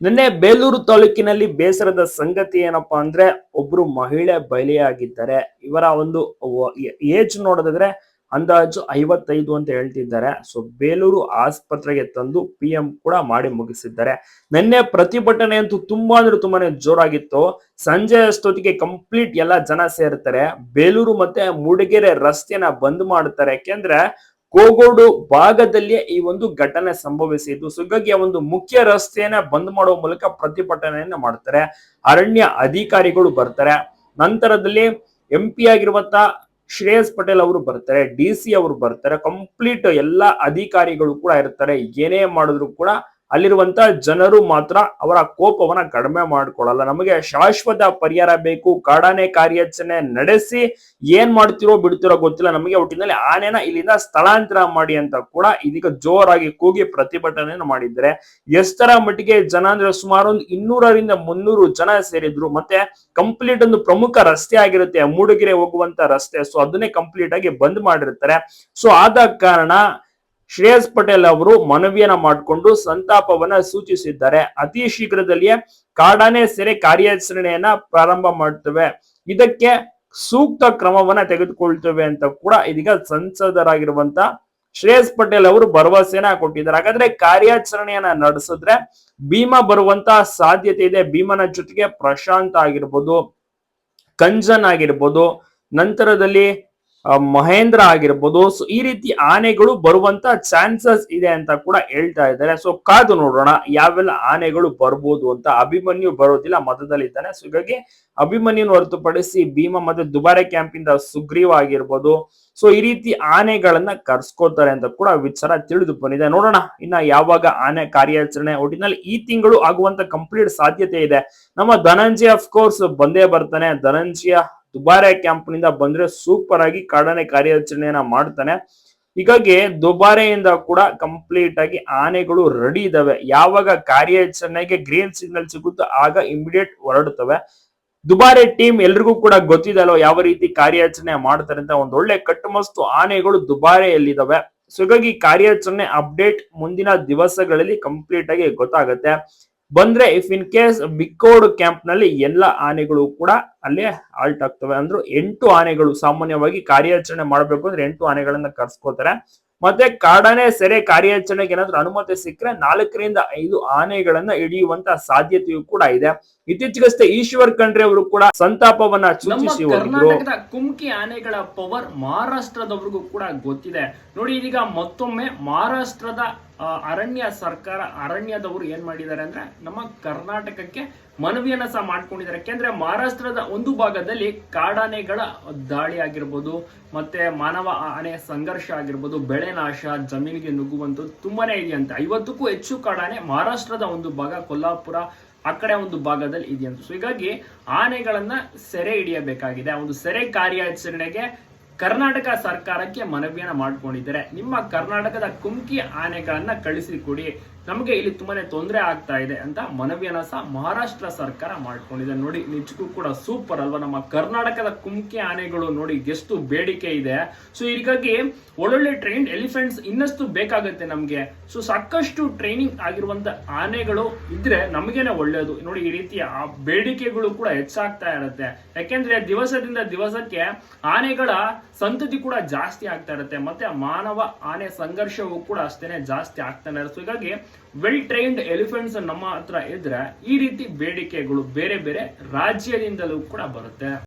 ನಿನ್ನೆ ಬೇಲೂರು ತಾಲೂಕಿನಲ್ಲಿ ಬೇಸರದ ಸಂಗತಿ ಏನಪ್ಪಾ ಅಂದ್ರೆ ಒಬ್ರು ಮಹಿಳೆ ಬಲಿಯಾಗಿದ್ದಾರೆ. ಇವರ ಒಂದು ಏಜ್ ನೋಡಿದ್ರೆ ಅಂದಾಜು ಐವತ್ತೈದು ಅಂತ ಹೇಳ್ತಿದ್ದಾರೆ. ಸೊ ಬೇಲೂರು ಆಸ್ಪತ್ರೆಗೆ ತಂದು ಪಿ ಎಂ ಕೂಡ ಮಾಡಿ ಮುಗಿಸಿದ್ದಾರೆ. ನಿನ್ನೆ ಪ್ರತಿಭಟನೆ ಅಂತೂ ತುಂಬಾ ಅಂದ್ರೆ ತುಂಬಾನೇ ಜೋರಾಗಿತ್ತು. ಸಂಜೆ ಅಷ್ಟೊತ್ತಿಗೆ ಕಂಪ್ಲೀಟ್ ಎಲ್ಲ ಜನ ಸೇರ್ತಾರೆ. ಬೇಲೂರು ಮತ್ತೆ ಮೂಡಿಗೆರೆ ರಸ್ತೆನ ಬಂದ್ ಮಾಡ್ತಾರೆ. ಯಾಕೆಂದ್ರೆ ಕೋಗೋಡು ಭಾಗದಲ್ಲಿಯೇ ಈ ಒಂದು ಘಟನೆ ಸಂಭವಿಸಿದ್ದು. ಸುಗ್ಗಿಯ ಒಂದು ಮುಖ್ಯ ರಸ್ತೆಯನ್ನ ಬಂದ್ ಮಾಡುವ ಮೂಲಕ ಪ್ರತಿಭಟನೆಯನ್ನ ಮಾಡ್ತಾರೆ. ಅರಣ್ಯ ಅಧಿಕಾರಿಗಳು ಬರ್ತಾರೆ. ನಂತರದಲ್ಲಿ ಎಂ ಪಿ ಆಗಿರುವಂತ ಶ್ರೇಯಸ್ ಪಟೇಲ್ ಅವರು ಬರ್ತಾರೆ. ಡಿ ಸಿ ಅವರು ಬರ್ತಾರೆ. ಕಂಪ್ಲೀಟ್ ಎಲ್ಲಾ ಅಧಿಕಾರಿಗಳು ಕೂಡ ಇರ್ತಾರೆ. ಏನೇ ಮಾಡಿದ್ರು ಕೂಡ ಅಲ್ಲಿರುವಂತ ಜನರು ಮಾತ್ರ ಅವರ ಕೋಪವನ್ನ ಕಡಿಮೆ ಮಾಡ್ಕೊಳ್ಳಲ್ಲ. ನಮಗೆ ಶಾಶ್ವತ ಪರಿಹಾರ ಬೇಕು. ಕಾಡಾನೆ ಕಾರ್ಯಾಚರಣೆ ನಡೆಸಿ ಏನ್ ಮಾಡ್ತಿರೋ ಬಿಡ್ತಿರೋ ಗೊತ್ತಿಲ್ಲ. ನಮಗೆ ಒಟ್ಟಿನಲ್ಲಿ ಆನೆನ ಇಲ್ಲಿಂದ ಸ್ಥಳಾಂತರ ಮಾಡಿ ಅಂತ ಕೂಡ ಇದೀಗ ಜೋರಾಗಿ ಕೂಗಿ ಪ್ರತಿಭಟನೆಯನ್ನು ಮಾಡಿದ್ದಾರೆ. ಎಷ್ಟರ ಮಟ್ಟಿಗೆ ಜನ ಅಂದ್ರೆ ಸುಮಾರು ಒಂದು ಇನ್ನೂರರಿಂದ ಮುನ್ನೂರು ಜನ ಸೇರಿದ್ರು. ಮತ್ತೆ ಕಂಪ್ಲೀಟ್ ಒಂದು ಪ್ರಮುಖ ರಸ್ತೆ ಆಗಿರುತ್ತೆ. ಮೂಡಿಗೆರೆ ಹೋಗುವಂತ ರಸ್ತೆ. ಸೊ ಅದನ್ನೇ ಕಂಪ್ಲೀಟ್ ಆಗಿ ಬಂದ್ ಮಾಡಿರ್ತಾರೆ. ಸೊ ಆದ ಕಾರಣ ಶ್ರೇಯಸ್ ಪಟೇಲ್ ಅವರು ಮನವಿಯನ್ನ ಮಾಡಿಕೊಂಡು ಸಂತಾಪವನ್ನ ಸೂಚಿಸಿದ್ದಾರೆ. ಅತಿ ಶೀಘ್ರದಲ್ಲಿಯೇ ಕಾಡಾನೆ ಸೆರೆ ಕಾರ್ಯಾಚರಣೆಯನ್ನ ಪ್ರಾರಂಭ ಮಾಡ್ತವೆ. ಇದಕ್ಕೆ ಸೂಕ್ತ ಕ್ರಮವನ್ನ ತೆಗೆದುಕೊಳ್ತೇವೆ ಅಂತ ಕೂಡ ಇದೀಗ ಸಂಸದರಾಗಿರುವಂತ ಶ್ರೇಯಸ್ ಪಟೇಲ್ ಅವರು ಭರವಸೆನ ಕೊಟ್ಟಿದ್ದಾರೆ. ಹಾಗಾದ್ರೆ ಕಾರ್ಯಾಚರಣೆಯನ್ನ ನಡೆಸಿದ್ರೆ ಭೀಮಾ ಬರುವಂತ ಸಾಧ್ಯತೆ ಇದೆ. ಭೀಮನ ಜೊತೆಗೆ ಪ್ರಶಾಂತ್ ಆಗಿರ್ಬೋದು, ಕಂಜನ್ ಆಗಿರ್ಬೋದು, ನಂತರದಲ್ಲಿ ಮಹೇಂದ್ರ ಆಗಿರ್ಬೋದು ಸೊ ಈ ರೀತಿ ಆನೆಗಳು ಬರುವಂತ ಚಾನ್ಸಸ್ ಇದೆ ಅಂತ ಕೂಡ ಹೇಳ್ತಾ ಇದ್ದಾರೆ. ಸೊ ಕಾದು ನೋಡೋಣ, ಯಾವೆಲ್ಲ ಆನೆಗಳು ಬರ್ಬೋದು ಅಂತ. ಅಭಿಮನ್ಯು ಬರೋದಿಲ್ಲ ಮತದಲ್ಲಿದ್ದಾನೆ ಸೊ ಹೀಗಾಗಿ ಅಭಿಮನ್ಯುನ ಹೊರತುಪಡಿಸಿ ಭೀಮ ಮತ್ತೆ ದುಬಾರೆ ಕ್ಯಾಂಪ್ ಇಂದ ಸುಗ್ರೀವ ಆಗಿರ್ಬೋದು. ಸೊ ಈ ರೀತಿ ಆನೆಗಳನ್ನ ಕರ್ಸ್ಕೋತಾರೆ ಅಂತ ಕೂಡ ವಿಚಾರ ತಿಳಿದು ಬಂದಿದೆ. ನೋಡೋಣ, ಇನ್ನ ಯಾವಾಗ ಆನೆ ಕಾರ್ಯಾಚರಣೆ ಒಟ್ಟಿನಲ್ಲಿ ಈ ತಿಂಗಳು ಆಗುವಂತ ಕಂಪ್ಲೀಟ್ ಸಾಧ್ಯತೆ ಇದೆ. ನಮ್ಮ ಧನಂಜಯ ಅಫ್ ಕೋರ್ಸ್ ಬಂದೇ ಬರ್ತಾನೆ. ಧನಂಜಯ ದುಬಾರೆ ಕ್ಯಾಂಪ್ನಿಂದ ಬಂದ್ರೆ ಸೂಪರ್ ಆಗಿ ಕಾಡಾನೆ ಕಾರ್ಯಾಚರಣೆಯನ್ನ ಮಾಡ್ತಾನೆ. ಹೀಗಾಗಿ ದುಬಾರೆಯಿಂದ ಕೂಡ ಕಂಪ್ಲೀಟ್ ಆಗಿ ಆನೆಗಳು ರೆಡಿ ಇದಾವೆ. ಯಾವಾಗ ಕಾರ್ಯಾಚರಣೆಗೆ ಗ್ರೀನ್ ಸಿಗ್ನಲ್ ಸಿಗುತ್ತೋ ಆಗ ಇಮಿಡಿಯೇಟ್ ಹೊರಡುತ್ತವೆ ದುಬಾರೆ ಟೀಮ್ ಎಲ್ರಿಗೂ ಕೂಡ ಗೊತ್ತಿದೆ ಅಲ್ವಾ ಯಾವ ರೀತಿ ಕಾರ್ಯಾಚರಣೆ ಮಾಡ್ತಾರೆ ಅಂತ? ಒಂದ್ ಒಳ್ಳೆ ಕಟ್ಟುಮಸ್ತು ಆನೆಗಳು ದುಬಾರೆಯಲ್ಲಿದ್ದಾವೆ ಸೊ ಹೀಗಾಗಿ ಕಾರ್ಯಾಚರಣೆ ಅಪ್ಡೇಟ್ ಮುಂದಿನ ದಿವಸಗಳಲ್ಲಿ ಕಂಪ್ಲೀಟ್ ಆಗಿ ಗೊತ್ತಾಗುತ್ತೆ. ಬಂದ್ರೆ ಇಫ್ ಇನ್ ಕೇಸ್ ಬಿಕ್ಕೋಡ್ ಕ್ಯಾಂಪ್ನಲ್ಲಿ ಎಲ್ಲ ಆನೆಗಳು ಕೂಡ ಅಲ್ಲೇ ಆಲ್ಟ್ ಆಗ್ತವೆ. ಅಂದ್ರೆ ಎಂಟು ಆನೆಗಳು ಸಾಮಾನ್ಯವಾಗಿ ಕಾರ್ಯಾಚರಣೆ ಮಾಡಬೇಕು ಅಂದ್ರೆ ಎಂಟು ಆನೆಗಳನ್ನ ಕರ್ಸ್ಕೋತಾರೆ ಮತ್ತೆ ಕಾಡಾನೆ ಸೆರೆ ಕಾರ್ಯಾಚರಣೆಗೆ ಏನಾದ್ರೂ ಅನುಮತಿ ಸಿಕ್ಕರೆ ನಾಲ್ಕರಿಂದ ಐದು ಆನೆಗಳನ್ನ ಹಿಡಿಯುವಂತ ಸಾಧ್ಯತೆಯೂ ಕೂಡ ಇದೆ. ಇತ್ತೀಚೆಗಷ್ಟೇ ಈಶ್ವರ್ ಖಂಡ್ರೆ ಅವರು ಕೂಡ ಸಂತಾಪವನ್ನ ಸೂಚಿಸಿ ಕರ್ನಾಟಕದ ಕುಮ್ಕಿ ಆನೆಗಳ ಪವರ್ ಮಹಾರಾಷ್ಟ್ರದವ್ರಿಗೂ ಕೂಡ ಗೊತ್ತಿದೆ. ನೋಡಿ ಇದೀಗ ಮತ್ತೊಮ್ಮೆ ಮಹಾರಾಷ್ಟ್ರದ ಅರಣ್ಯ ಸರ್ಕಾರ, ಅರಣ್ಯದವರು ಏನ್ ಮಾಡಿದ್ದಾರೆ ಅಂದ್ರೆ ನಮ್ಮ ಕರ್ನಾಟಕಕ್ಕೆ ಮನವಿಯನ್ನ ಸಹ ಮಾಡ್ಕೊಂಡಿದ್ದಾರೆ. ಯಾಕೆಂದ್ರೆ ಮಹಾರಾಷ್ಟ್ರದ ಒಂದು ಭಾಗದಲ್ಲಿ ಕಾಡಾನೆಗಳ ದಾಳಿ ಆಗಿರ್ಬೋದು, ಮತ್ತೆ ಮಾನವ ಆನೆ ಸಂಘರ್ಷ ಆಗಿರ್ಬೋದು, ಬೆಳೆ ನಾಶ, ಜಮೀನಿಗೆ ನುಗ್ಗುವಂಥದ್ದು ತುಂಬಾನೇ ಇದೆಯಂತೆ. ಐವತ್ತಕ್ಕೂ ಹೆಚ್ಚು ಕಾಡಾನೆ ಮಹಾರಾಷ್ಟ್ರದ ಒಂದು ಭಾಗ, ಕೊಲ್ಲಾಪುರ ಆ ಕಡೆ ಒಂದು ಭಾಗದಲ್ಲಿ ಇದೆಯಂತ. ಸೊ ಹೀಗಾಗಿ ಆನೆಗಳನ್ನ ಸೆರೆ ಹಿಡಿಯಬೇಕಾಗಿದೆ. ಒಂದು ಸೆರೆ ಕಾರ್ಯಾಚರಣೆಗೆ ಕರ್ನಾಟಕ ಸರ್ಕಾರಕ್ಕೆ ಮನವಿಯನ್ನ ಮಾಡ್ಕೊಂಡಿದ್ದಾರೆ. ನಿಮ್ಮ ಕರ್ನಾಟಕದ ಕುಮ್ಕಿ ಆನೆಗಳನ್ನ ಕಳಿಸಿಕೊಡಿ. ನಮಗೆ ಇಲ್ಲಿ ತುಂಬಾನೇ ತೊಂದರೆ ಆಗ್ತಾ ಇದೆ ಅಂತ ಮನವಿಯನ್ನ ಸಹ ಮಹಾರಾಷ್ಟ್ರ ಸರ್ಕಾರ ಮಾಡ್ಕೊಂಡಿದೆ. ನೋಡಿ, ನಿಜಕ್ಕೂ ಕೂಡ ಸೂಪರ್ ಅಲ್ವಾ? ನಮ್ಮ ಕರ್ನಾಟಕದ ಕುಮ್ಕಿ ಆನೆಗಳು ನೋಡಿ, ಎಷ್ಟು ಬೇಡಿಕೆ ಇದೆ. ಸೊ ಹೀಗಾಗಿ ಒಳ್ಳೊಳ್ಳೆ ಟ್ರೈನ್ ಎಲಿಫೆಂಟ್ಸ್ ಇನ್ನಷ್ಟು ಬೇಕಾಗುತ್ತೆ ನಮಗೆ. ಸೊ ಸಾಕಷ್ಟು ಟ್ರೈನಿಂಗ್ ಆಗಿರುವಂತ ಆನೆಗಳು ಇದ್ರೆ ನಮಗೇನೆ ಒಳ್ಳೇದು. ನೋಡಿ, ಈ ರೀತಿಯ ಆ ಬೇಡಿಕೆಗಳು ಕೂಡ ಹೆಚ್ಚಾಗ್ತಾ ಇರುತ್ತೆ. ಯಾಕೆಂದ್ರೆ ದಿವಸದಿಂದ ದಿವಸಕ್ಕೆ ಆನೆಗಳ ಸಂತತಿ ಕೂಡ ಜಾಸ್ತಿ ಆಗ್ತಾ ಇರುತ್ತೆ. ಮತ್ತೆ ಮಾನವ ಆನೆ ಸಂಘರ್ಷವೂ ಕೂಡ ಅಷ್ಟೇನೆ ಜಾಸ್ತಿ ಆಗ್ತಾನೆ ಇರುತ್ತೆ. ಹೀಗಾಗಿ ವೆಲ್ ಟ್ರೈನ್ಡ್ ಎಲಿಫೆಂಟ್ಸ್ ನಮ್ಮ ಹತ್ರ ಇದ್ರೆ ಈ ರೀತಿ ಬೇಡಿಕೆಗಳು ಬೇರೆ ಬೇರೆ ರಾಜ್ಯದಿಂದಲೂ ಕೂಡ ಬರುತ್ತೆ.